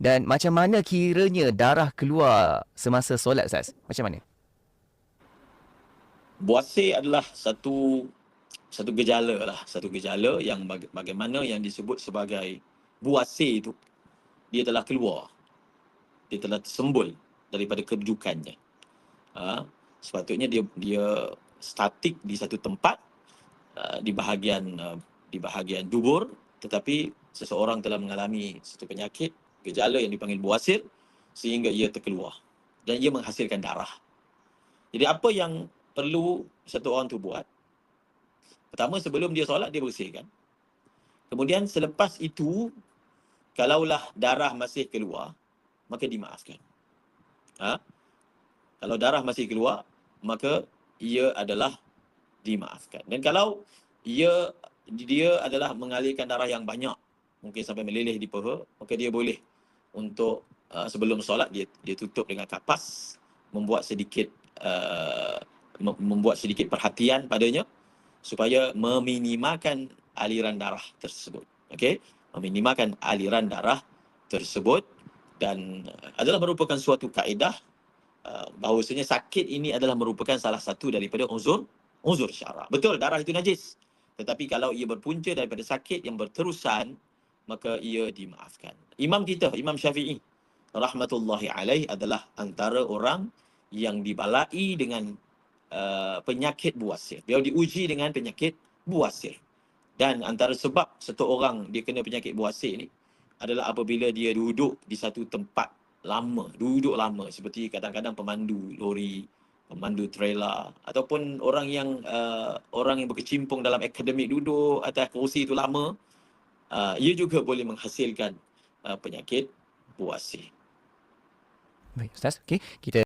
Dan macam mana kiranya darah keluar semasa solat Ustaz? Macam mana? Buasir adalah satu satu gejala lah, satu gejala yang baga- bagaimana yang disebut sebagai buasir itu dia telah keluar. Dia telah tersembul daripada kedudukannya. Ha? Sepatutnya dia dia statik di satu tempat uh, di bahagian uh, di bahagian dubur tetapi seseorang telah mengalami satu penyakit gejala yang dipanggil buasir sehingga ia terkeluar dan ia menghasilkan darah. Jadi apa yang perlu satu orang tu buat? Pertama sebelum dia solat dia bersihkan. Kemudian selepas itu kalaulah darah masih keluar maka dimaafkan. Ha? Kalau darah masih keluar maka ia adalah dimaafkan. Dan kalau ia dia adalah mengalirkan darah yang banyak mungkin sampai meleleh di peha maka dia boleh untuk uh, sebelum solat dia dia tutup dengan kapas membuat sedikit uh, mem- membuat sedikit perhatian padanya supaya meminimalkan aliran darah tersebut. Okey? Meminimalkan aliran darah tersebut dan adalah merupakan suatu kaedah uh, bahawasanya sakit ini adalah merupakan salah satu daripada uzur uzur syara betul darah itu najis. Tetapi kalau ia berpunca daripada sakit yang berterusan maka ia dimaafkan. Imam kita, Imam Syafi'i rahmatullahi alaih adalah antara orang yang dibalai dengan uh, penyakit buasir. Beliau diuji dengan penyakit buasir. Dan antara sebab satu orang dia kena penyakit buasir ni adalah apabila dia duduk di satu tempat lama, duduk lama seperti kadang-kadang pemandu lori, pemandu trailer ataupun orang yang uh, orang yang berkecimpung dalam akademik duduk atas kerusi itu lama uh, ia juga boleh menghasilkan uh, penyakit buasir. Baik Ustaz. Okey, kita